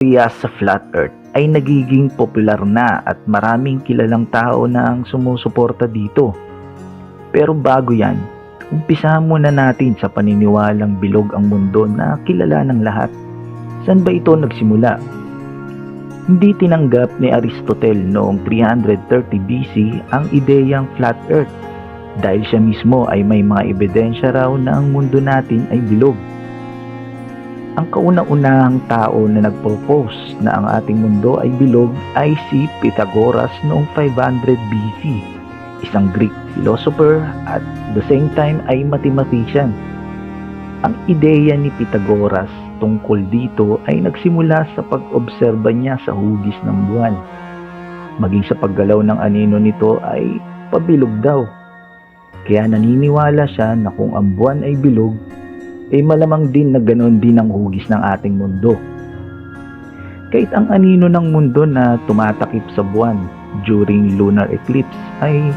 teorya sa flat earth ay nagiging popular na at maraming kilalang tao na ang sumusuporta dito. Pero bago yan, umpisahan muna natin sa paniniwalang bilog ang mundo na kilala ng lahat. Saan ba ito nagsimula? Hindi tinanggap ni Aristotle noong 330 BC ang ideyang flat earth dahil siya mismo ay may mga ebidensya raw na ang mundo natin ay bilog. Ang kauna-unahang tao na nag-propose na ang ating mundo ay bilog ay si Pythagoras noong 500 BC, isang Greek philosopher at the same time ay mathematician. Ang ideya ni Pythagoras tungkol dito ay nagsimula sa pag-obserba niya sa hugis ng buwan. Maging sa paggalaw ng anino nito ay pabilog daw. Kaya naniniwala siya na kung ang buwan ay bilog, eh malamang din na ganoon din ang hugis ng ating mundo. Kahit ang anino ng mundo na tumatakip sa buwan during lunar eclipse ay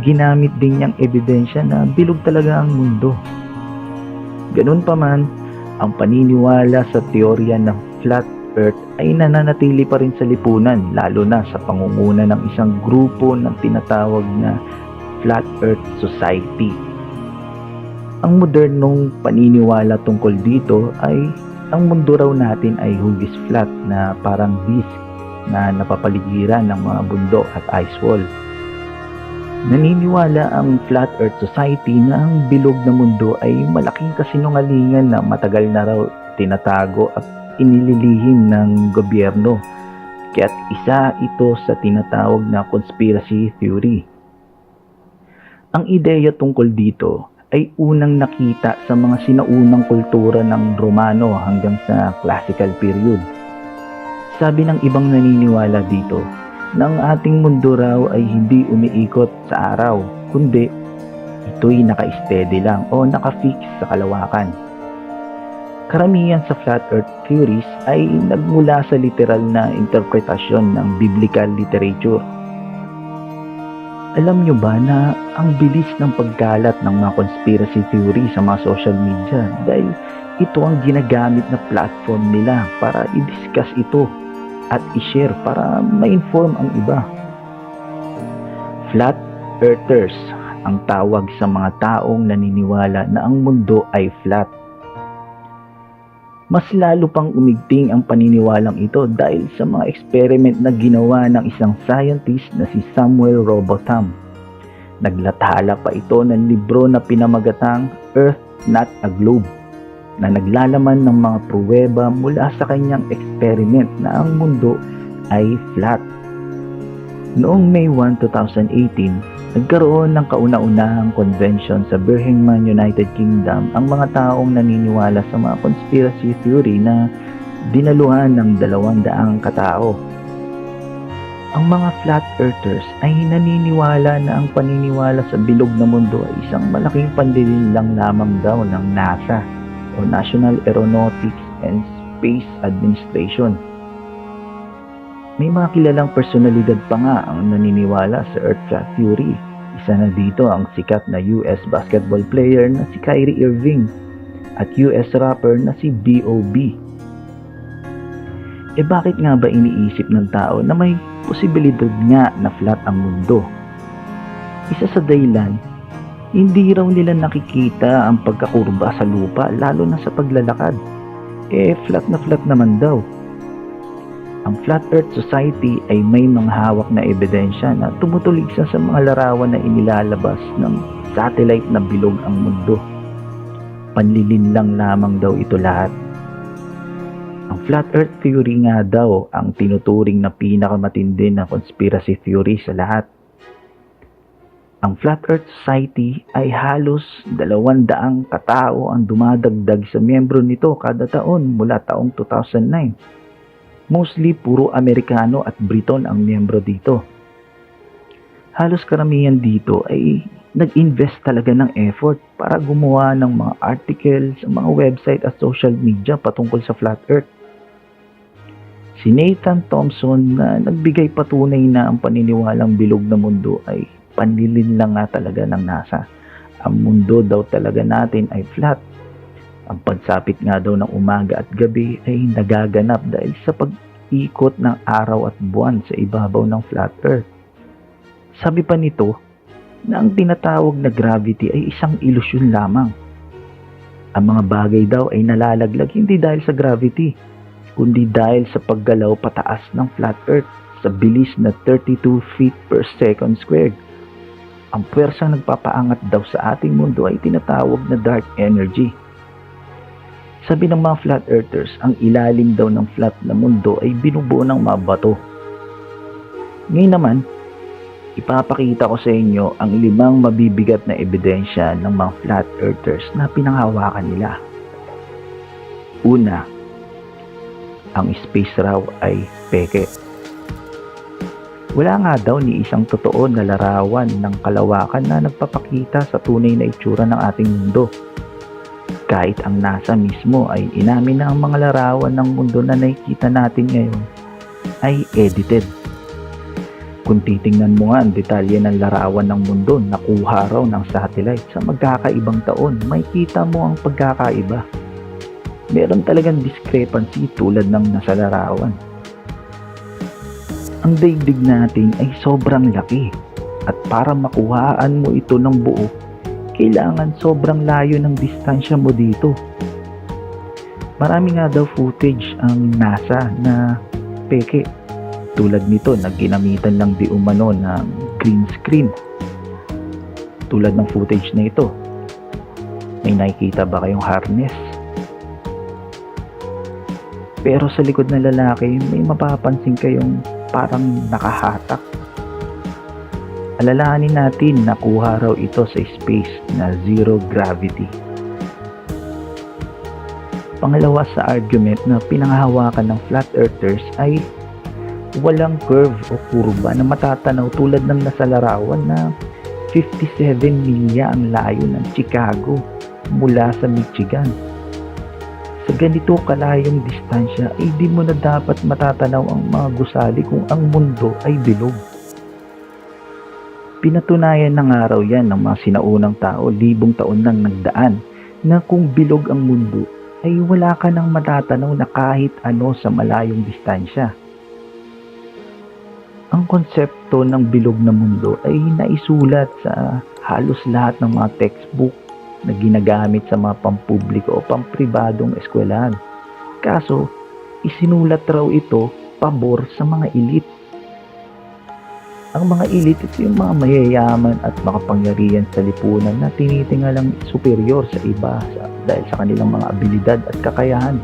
ginamit din niyang ebidensya na bilog talaga ang mundo. Ganun pa man, ang paniniwala sa teorya ng flat earth ay nananatili pa rin sa lipunan lalo na sa pangunguna ng isang grupo ng tinatawag na Flat Earth Society. Ang modernong paniniwala tungkol dito ay ang mundo raw natin ay hugis flat na parang disc na napapaligiran ng mga bundok at ice wall. Naniniwala ang Flat Earth Society na ang bilog na mundo ay malaking kasinungalingan na matagal na raw tinatago at inililihim ng gobyerno. Kaya't isa ito sa tinatawag na conspiracy theory. Ang ideya tungkol dito ay unang nakita sa mga sinaunang kultura ng Romano hanggang sa classical period. Sabi ng ibang naniniwala dito, na ang ating mundo raw ay hindi umiikot sa araw, kundi ito'y naka-steady lang o naka-fix sa kalawakan. Karamihan sa flat earth theories ay nagmula sa literal na interpretasyon ng biblical literature. Alam nyo ba na ang bilis ng pagkalat ng mga conspiracy theory sa mga social media dahil ito ang ginagamit na platform nila para i-discuss ito at i-share para ma-inform ang iba. Flat Earthers ang tawag sa mga taong naniniwala na ang mundo ay flat. Mas lalo pang umigting ang paniniwalang ito dahil sa mga experiment na ginawa ng isang scientist na si Samuel Robotham. Naglathala pa ito ng libro na pinamagatang Earth Not a Globe na naglalaman ng mga pruweba mula sa kanyang experiment na ang mundo ay flat. Noong May 1, 2018, nagkaroon ng kauna-unahang convention sa Birmingham, United Kingdom ang mga taong naniniwala sa mga conspiracy theory na dinaluhan ng dalawang daang katao. Ang mga flat earthers ay naniniwala na ang paniniwala sa bilog na mundo ay isang malaking pandilin lang lamang daw ng NASA o National Aeronautics and Space Administration. May mga kilalang personalidad pa nga ang naniniwala sa Earth Flat Theory. Isa na dito ang sikat na US basketball player na si Kyrie Irving at US rapper na si B.O.B. E bakit nga ba iniisip ng tao na may posibilidad nga na flat ang mundo? Isa sa dahilan hindi raw nila nakikita ang pagkakurba sa lupa lalo na sa paglalakad. Eh, flat na flat naman daw. Ang Flat Earth Society ay may mga hawak na ebidensya na tumutulig sa sa mga larawan na inilalabas ng satellite na bilog ang mundo. Panlilin lang lamang daw ito lahat. Ang Flat Earth Theory nga daw ang tinuturing na pinakamatindi na conspiracy theory sa lahat. Ang Flat Earth Society ay halos dalawang daang katao ang dumadagdag sa miyembro nito kada taon mula taong 2009. Mostly puro Amerikano at Briton ang miyembro dito. Halos karamihan dito ay nag-invest talaga ng effort para gumawa ng mga articles mga website at social media patungkol sa Flat Earth. Si Nathan Thompson na nagbigay patunay na ang paniniwalang bilog na mundo ay panlilin lang nga talaga ng NASA. Ang mundo daw talaga natin ay flat. Ang pagsapit nga daw ng umaga at gabi ay nagaganap dahil sa pag-ikot ng araw at buwan sa ibabaw ng flat earth. Sabi pa nito na ang tinatawag na gravity ay isang ilusyon lamang. Ang mga bagay daw ay nalalaglag hindi dahil sa gravity, kundi dahil sa paggalaw pataas ng flat earth sa bilis na 32 feet per second squared. Ang puwersang nagpapaangat daw sa ating mundo ay tinatawag na dark energy. Sabi ng mga flat earthers, ang ilalim daw ng flat na mundo ay binubuo ng mga bato. Ngayon naman, ipapakita ko sa inyo ang limang mabibigat na ebidensya ng mga flat earthers na pinanghawakan nila. Una, ang space raw ay peke. Wala nga daw ni isang totoo na larawan ng kalawakan na nagpapakita sa tunay na itsura ng ating mundo. Kahit ang NASA mismo ay inamin na ang mga larawan ng mundo na nakikita natin ngayon ay edited. Kung titingnan mo nga ang detalye ng larawan ng mundo na kuha raw ng satellite sa magkakaibang taon, may kita mo ang pagkakaiba. Meron talagang discrepancy tulad ng nasa larawan. Ang daigdig natin ay sobrang laki at para makuhaan mo ito ng buo, kailangan sobrang layo ng distansya mo dito. Marami nga daw footage ang NASA na peke. Tulad nito na ginamitan lang di umano ng green screen. Tulad ng footage na ito. May nakikita ba kayong harness? Pero sa likod ng lalaki, may mapapansin kayong parang nakahatak. Alalahanin natin na kuha raw ito sa space na zero gravity. Pangalawa sa argument na pinanghahawakan ng flat earthers ay walang curve o kurba na matatanaw tulad ng nasa larawan na 57 milya ang layo ng Chicago mula sa Michigan. Sa ganito kalayong distansya ay di mo na dapat matatanaw ang mga gusali kung ang mundo ay bilog. Pinatunayan ng araw yan ng mga sinaunang tao libong taon nang nagdaan na kung bilog ang mundo ay wala ka nang matatanaw na kahit ano sa malayong distansya. Ang konsepto ng bilog na mundo ay naisulat sa halos lahat ng mga textbook na ginagamit sa mga pampubliko o pampribadong eskwelahan. Kaso, isinulat raw ito pabor sa mga elite. Ang mga elite ito yung mga mayayaman at makapangyarihan sa lipunan na tinitingalang superior sa iba sa, dahil sa kanilang mga abilidad at kakayahan.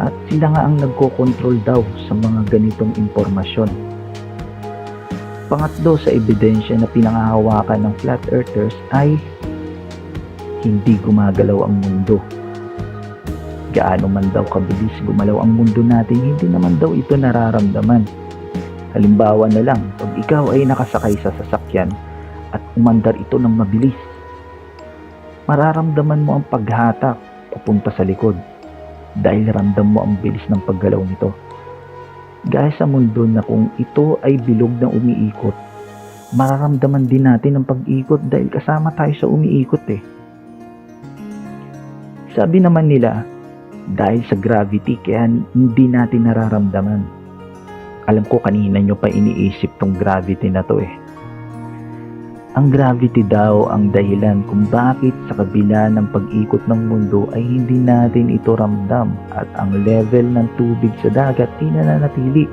At sila nga ang nagkokontrol daw sa mga ganitong impormasyon. Pangatlo sa ebidensya na pinangahawakan ng flat earthers ay hindi gumagalaw ang mundo. Gaano man daw kabilis gumalaw ang mundo natin, hindi naman daw ito nararamdaman. Halimbawa na lang, pag ikaw ay nakasakay sa sasakyan at umandar ito ng mabilis, mararamdaman mo ang paghatak papunta sa likod dahil ramdam mo ang bilis ng paggalaw nito. Gaya sa mundo na kung ito ay bilog na umiikot, mararamdaman din natin ang pag-ikot dahil kasama tayo sa umiikot eh. Sabi naman nila, dahil sa gravity kaya hindi natin nararamdaman. Alam ko kanina nyo pa iniisip tong gravity na to eh. Ang gravity daw ang dahilan kung bakit sa kabila ng pag-ikot ng mundo ay hindi natin ito ramdam at ang level ng tubig sa dagat ay nananatili.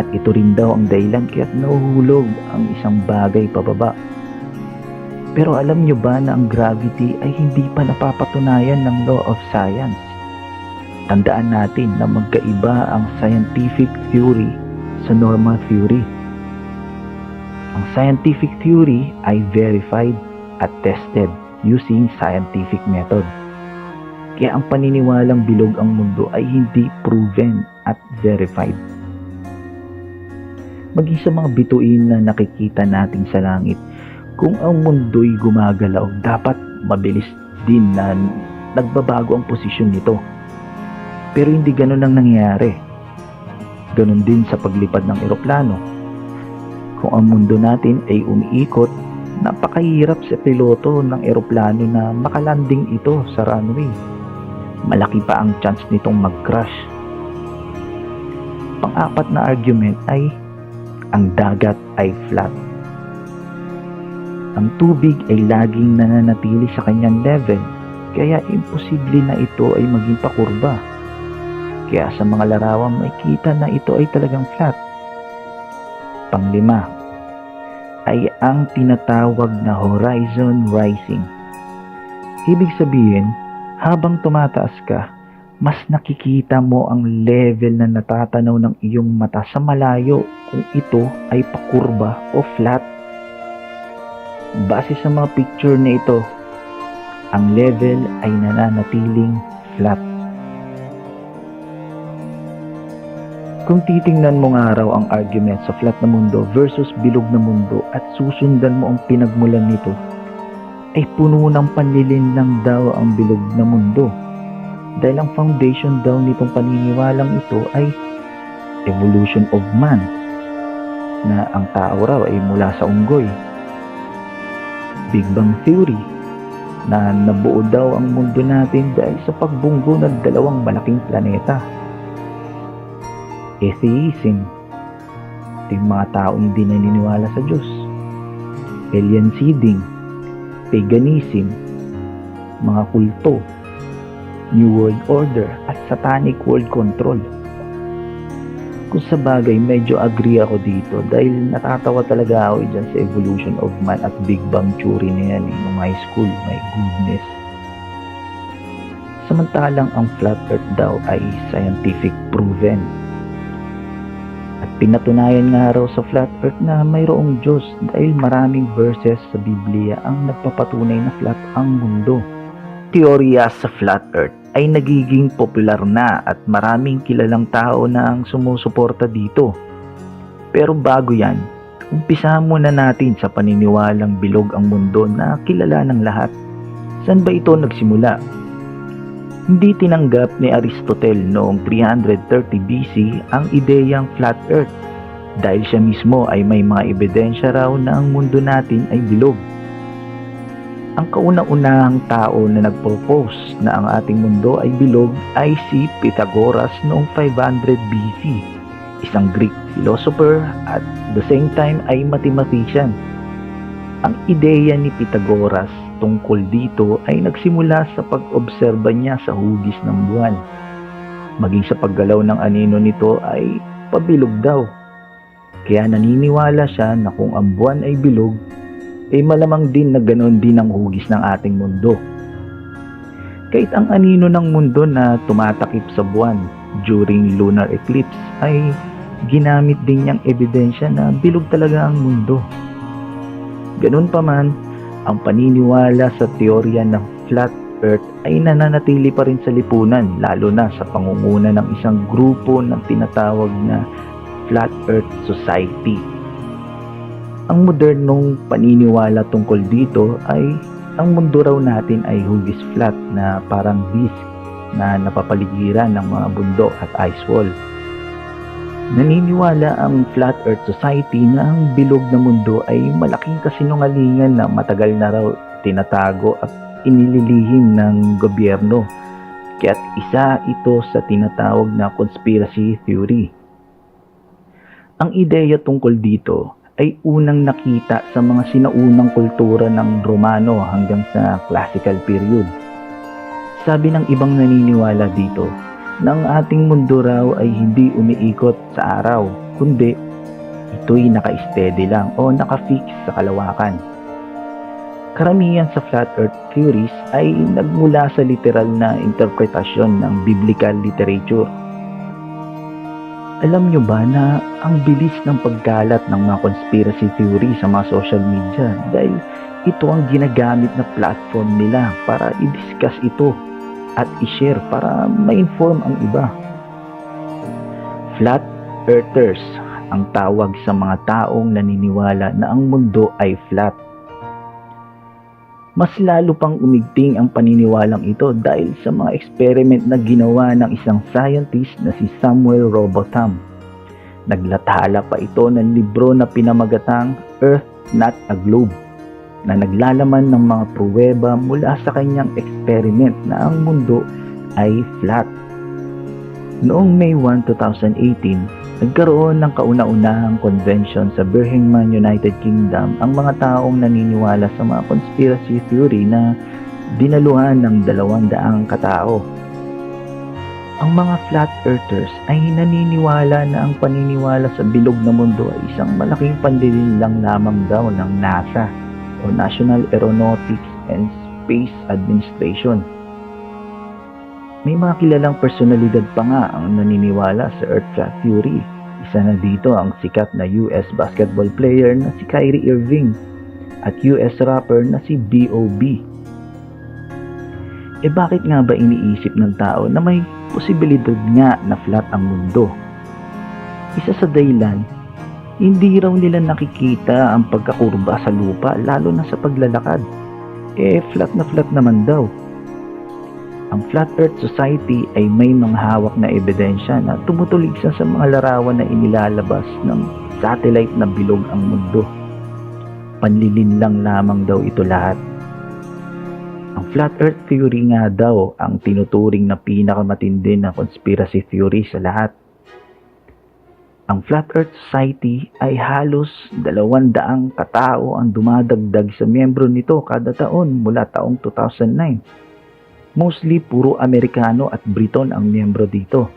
At ito rin daw ang dahilan kaya't nahuhulog ang isang bagay pababa pero alam nyo ba na ang gravity ay hindi pa napapatunayan ng law of science? Tandaan natin na magkaiba ang scientific theory sa normal theory. Ang scientific theory ay verified at tested using scientific method. Kaya ang paniniwalang bilog ang mundo ay hindi proven at verified. Maging sa mga bituin na nakikita natin sa langit, kung ang mundo'y gumagalaw, dapat mabilis din na nagbabago ang posisyon nito. Pero hindi ganun ang nangyayari. Ganun din sa paglipad ng eroplano. Kung ang mundo natin ay umiikot, napakahirap sa piloto ng eroplano na makalanding ito sa runway. Malaki pa ang chance nitong mag-crash. Pang-apat na argument ay ang dagat ay flat. Ang tubig ay laging nananatili sa kanyang level, kaya imposible na ito ay maging pakurba. Kaya sa mga larawan may kita na ito ay talagang flat. Panglima ay ang tinatawag na horizon rising. Ibig sabihin, habang tumataas ka, mas nakikita mo ang level na natatanaw ng iyong mata sa malayo kung ito ay pakurba o flat. Base sa mga picture na ito, ang level ay nananatiling flat. Kung titingnan mo nga raw ang argument sa flat na mundo versus bilog na mundo at susundan mo ang pinagmulan nito, ay puno ng panlilin lang daw ang bilog na mundo. Dahil ang foundation daw nitong paniniwalang ito ay evolution of man na ang tao raw ay mula sa unggoy. Big Bang Theory na nabuo daw ang mundo natin dahil sa pagbunggo ng dalawang malaking planeta. Atheism ito yung mga tao hindi naniniwala sa Diyos. Alien seeding, paganism, mga kulto, New World Order at Satanic World Control. Kung sa bagay, medyo agree ako dito dahil natatawa talaga ako dyan sa evolution of man at Big Bang Theory na yan eh, nung high school, my goodness. Samantalang ang flat earth daw ay scientific proven. At pinatunayan nga raw sa flat earth na mayroong Diyos dahil maraming verses sa Biblia ang nagpapatunay na flat ang mundo. Teorya sa flat earth ay nagiging popular na at maraming kilalang tao na ang sumusuporta dito. Pero bago yan, umpisahan muna natin sa paniniwalang bilog ang mundo na kilala ng lahat. Saan ba ito nagsimula? Hindi tinanggap ni Aristotle noong 330 BC ang ideyang flat earth dahil siya mismo ay may mga ebidensya raw na ang mundo natin ay bilog. Ang kauna-unahang tao na nag-propose na ang ating mundo ay bilog ay si Pythagoras noong 500 BC, isang Greek philosopher at the same time ay mathematician. Ang ideya ni Pythagoras tungkol dito ay nagsimula sa pag-obserba niya sa hugis ng buwan. Maging sa paggalaw ng anino nito ay pabilog daw. Kaya naniniwala siya na kung ang buwan ay bilog, eh malamang din na ganoon din ang hugis ng ating mundo. Kahit ang anino ng mundo na tumatakip sa buwan during lunar eclipse ay ginamit din niyang ebidensya na bilog talaga ang mundo. Ganun pa man, ang paniniwala sa teorya ng flat earth ay nananatili pa rin sa lipunan lalo na sa pangunguna ng isang grupo ng tinatawag na Flat Earth Society. Ang modernong paniniwala tungkol dito ay ang mundo raw natin ay hugis flat na parang disc na napapaligiran ng mga bundok at ice wall. Naniniwala ang Flat Earth Society na ang bilog na mundo ay malaking kasinungalingan na matagal na raw tinatago at inililihim ng gobyerno. Kaya't isa ito sa tinatawag na conspiracy theory. Ang ideya tungkol dito ay unang nakita sa mga sinaunang kultura ng Romano hanggang sa classical period. Sabi ng ibang naniniwala dito na ating mundo raw ay hindi umiikot sa araw, kundi ito'y naka-steady lang o naka-fix sa kalawakan. Karamihan sa flat earth theories ay nagmula sa literal na interpretasyon ng biblical literature alam nyo ba na ang bilis ng paggalat ng mga conspiracy theory sa mga social media dahil ito ang ginagamit na platform nila para i-discuss ito at i-share para ma-inform ang iba. Flat Earthers ang tawag sa mga taong naniniwala na ang mundo ay flat. Mas lalo pang umigting ang paniniwalang ito dahil sa mga experiment na ginawa ng isang scientist na si Samuel Robotham. Naglathala pa ito ng libro na pinamagatang Earth Not a Globe. Na naglalaman ng mga pruweba mula sa kanyang experiment na ang mundo ay flat. Noong May 1, 2018, nagkaroon ng kauna-unahang convention sa Birmingham, United Kingdom ang mga taong naniniwala sa mga conspiracy theory na dinaluhan ng dalawang daang katao. Ang mga flat earthers ay naniniwala na ang paniniwala sa bilog na mundo ay isang malaking pandilinlang lamang daw ng NASA o National Aeronautics and Space Administration. May mga kilalang personalidad pa nga ang naniniwala sa Earth Flat Theory. Isa na dito ang sikat na US basketball player na si Kyrie Irving at US rapper na si B.O.B. E bakit nga ba iniisip ng tao na may posibilidad nga na flat ang mundo? Isa sa dahilan, hindi raw nila nakikita ang pagkakurba sa lupa lalo na sa paglalakad. Eh flat na flat naman daw. Ang Flat Earth Society ay may mga hawak na ebidensya na tumutulig sa sa mga larawan na inilalabas ng satellite na bilog ang mundo. Panlilin lang lamang daw ito lahat. Ang Flat Earth Theory nga daw ang tinuturing na pinakamatindi na conspiracy theory sa lahat. Ang Flat Earth Society ay halos dalawang daang katao ang dumadagdag sa miyembro nito kada taon mula taong 2009. Mostly puro Amerikano at Briton ang miyembro dito.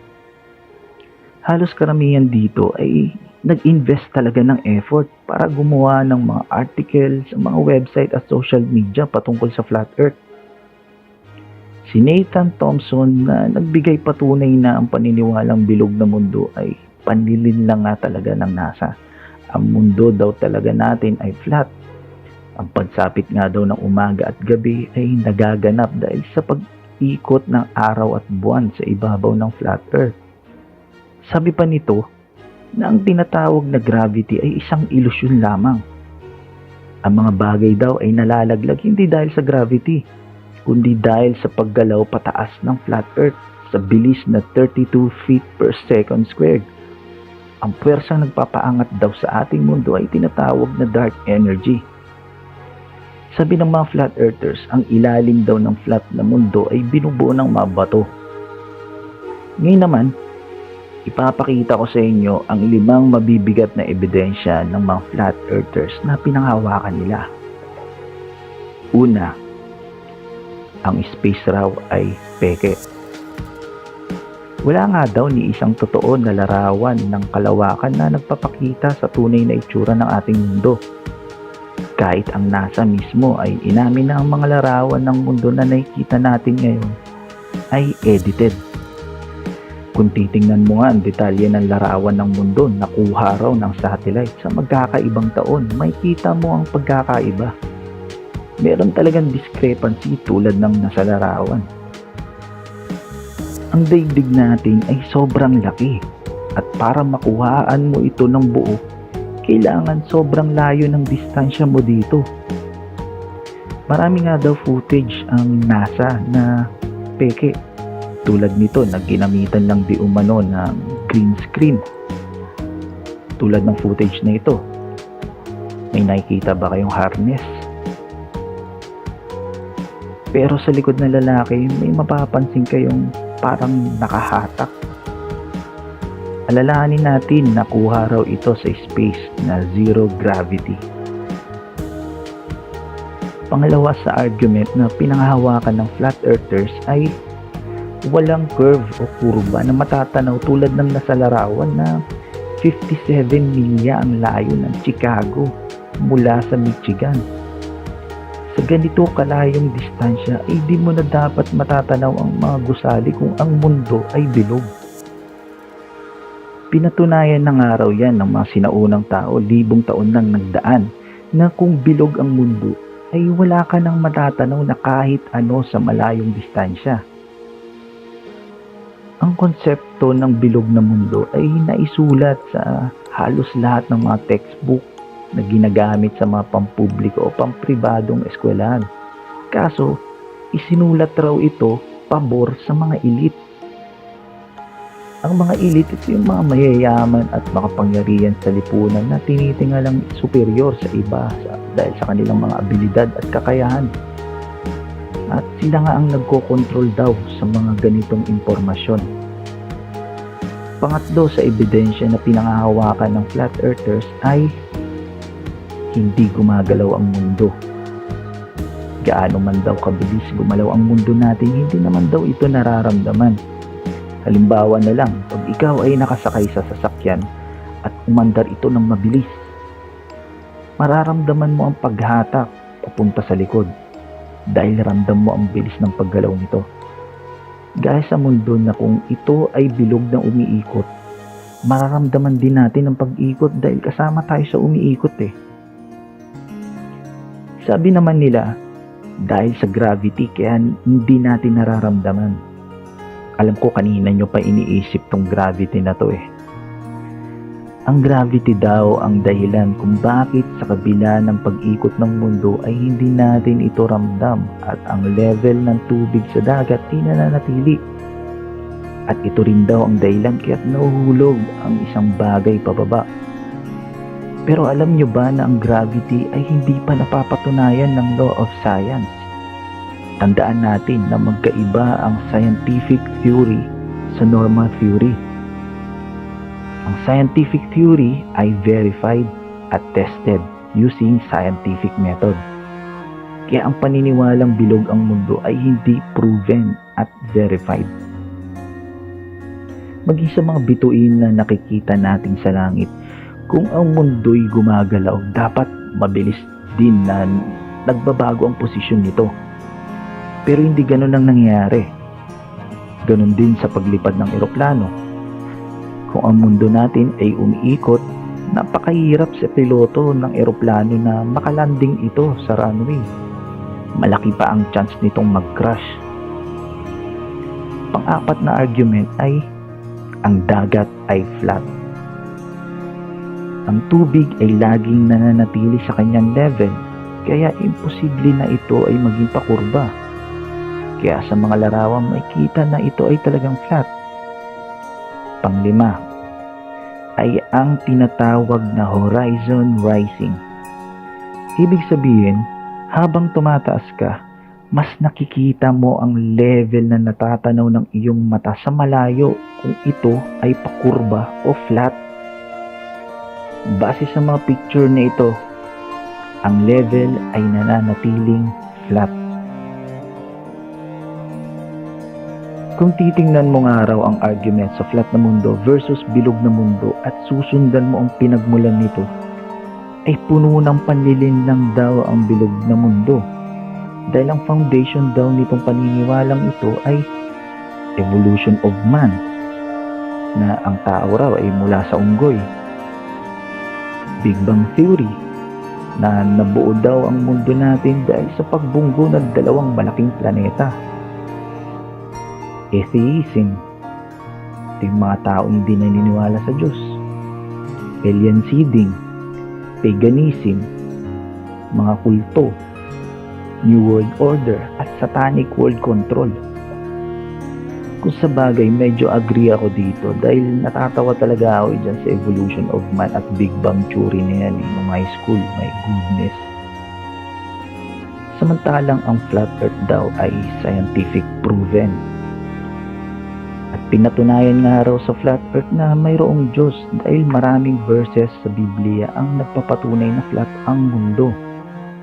Halos karamihan dito ay nag-invest talaga ng effort para gumawa ng mga article sa mga website at social media patungkol sa Flat Earth. Si Nathan Thompson na nagbigay patunay na ang paniniwalang bilog na mundo ay panlilin lang nga talaga ng NASA. Ang mundo daw talaga natin ay flat. Ang pagsapit nga daw ng umaga at gabi ay nagaganap dahil sa pag-ikot ng araw at buwan sa ibabaw ng flat earth. Sabi pa nito na ang tinatawag na gravity ay isang ilusyon lamang. Ang mga bagay daw ay nalalaglag hindi dahil sa gravity, kundi dahil sa paggalaw pataas ng flat earth sa bilis na 32 feet per second squared. Ang puwersang nagpapaangat daw sa ating mundo ay tinatawag na dark energy. Sabi ng mga flat earthers, ang ilalim daw ng flat na mundo ay binubuo ng mga bato. Ngayon naman, ipapakita ko sa inyo ang limang mabibigat na ebidensya ng mga flat earthers na pinanghawakan nila. Una, ang space raw ay peke. Wala nga daw ni isang totoo na larawan ng kalawakan na nagpapakita sa tunay na itsura ng ating mundo. Kahit ang NASA mismo ay inamin na ang mga larawan ng mundo na nakikita natin ngayon ay edited. Kung titingnan mo nga ang detalye ng larawan ng mundo na kuha raw ng satellite sa magkakaibang taon, may kita mo ang pagkakaiba. Meron talagang discrepancy tulad ng nasa larawan. Ang daigdig natin ay sobrang laki at para makuhaan mo ito ng buo, kailangan sobrang layo ng distansya mo dito. Marami nga daw footage ang NASA na peke. Tulad nito na ginamitan lang di umano ng green screen. Tulad ng footage na ito. May nakikita ba kayong harness? Pero sa likod ng lalaki, may mapapansin kayong parang nakahatak. Alalahanin natin na kuha raw ito sa space na zero gravity. Pangalawa sa argument na pinanghahawakan ng flat earthers ay walang curve o kurba na matatanaw tulad ng nasa larawan na 57 milya ang layo ng Chicago mula sa Michigan. Sa ganito kalayong distansya ay di mo na dapat matatanaw ang mga gusali kung ang mundo ay bilog. Pinatunayan ng araw yan ng mga sinaunang tao libong taon nang nagdaan na kung bilog ang mundo ay wala ka nang matatanaw na kahit ano sa malayong distansya. Ang konsepto ng bilog na mundo ay naisulat sa halos lahat ng mga textbook na ginagamit sa mga pampubliko o pampribadong eskwelahan. Kaso, isinulat raw ito pabor sa mga elite. Ang mga elite ito yung mga mayayaman at makapangyarihan sa lipunan na tinitingalang superior sa iba sa, dahil sa kanilang mga abilidad at kakayahan. At sila nga ang nagkokontrol daw sa mga ganitong impormasyon. Pangatlo sa ebidensya na pinangahawakan ng flat earthers ay hindi gumagalaw ang mundo. Gaano man daw kabilis gumalaw ang mundo natin, hindi naman daw ito nararamdaman. Halimbawa na lang, pag ikaw ay nakasakay sa sasakyan at umandar ito ng mabilis, mararamdaman mo ang paghatak papunta sa likod dahil ramdam mo ang bilis ng paggalaw nito. Gaya sa mundo na kung ito ay bilog na umiikot, mararamdaman din natin ang pag-ikot dahil kasama tayo sa umiikot eh. Sabi naman nila, dahil sa gravity kaya hindi natin nararamdaman. Alam ko kanina nyo pa iniisip tong gravity na to eh. Ang gravity daw ang dahilan kung bakit sa kabila ng pag-ikot ng mundo ay hindi natin ito ramdam at ang level ng tubig sa dagat ay nananatili. At ito rin daw ang dahilan kaya't nahuhulog ang isang bagay pababa. Pero alam nyo ba na ang gravity ay hindi pa napapatunayan ng law of science? Tandaan natin na magkaiba ang scientific theory sa normal theory. Ang scientific theory ay verified at tested using scientific method. Kaya ang paniniwalang bilog ang mundo ay hindi proven at verified. Maging sa mga bituin na nakikita natin sa langit, kung ang mundo'y gumagalaw, dapat mabilis din na nagbabago ang posisyon nito. Pero hindi ganun ang nangyayari. Ganun din sa paglipad ng eroplano. Kung ang mundo natin ay umiikot, napakahirap sa piloto ng eroplano na makalanding ito sa runway. Malaki pa ang chance nitong mag-crash. Pang-apat na argument ay ang dagat ay flat. Ang tubig ay laging nananatili sa kanyang level, kaya imposible na ito ay maging pakurba. Kaya sa mga larawan makikita na ito ay talagang flat. Panglima ay ang tinatawag na horizon rising. Ibig sabihin, habang tumataas ka, mas nakikita mo ang level na natatanaw ng iyong mata sa malayo kung ito ay pakurba o flat. Base sa mga picture na ito, ang level ay nananatiling flat. Kung titingnan mo nga raw ang argument sa flat na mundo versus bilog na mundo at susundan mo ang pinagmulan nito, ay puno ng panlilin lang daw ang bilog na mundo. Dahil ang foundation daw nitong paniniwalang ito ay evolution of man na ang tao raw ay mula sa unggoy. Big Bang Theory na nabuo daw ang mundo natin dahil sa pagbunggo ng dalawang malaking planeta atheism. Ito yung mga tao hindi naniniwala sa Diyos. Alien seeding, paganism, mga kulto, New World Order, at Satanic World Control. Kung sa bagay, medyo agree ako dito dahil natatawa talaga ako dyan sa evolution of man at Big Bang Theory na yan eh, nung high school. My goodness. Samantalang ang flat earth daw ay scientific proven at pinatunayan nga raw sa flat earth na mayroong Diyos dahil maraming verses sa Biblia ang nagpapatunay na flat ang mundo.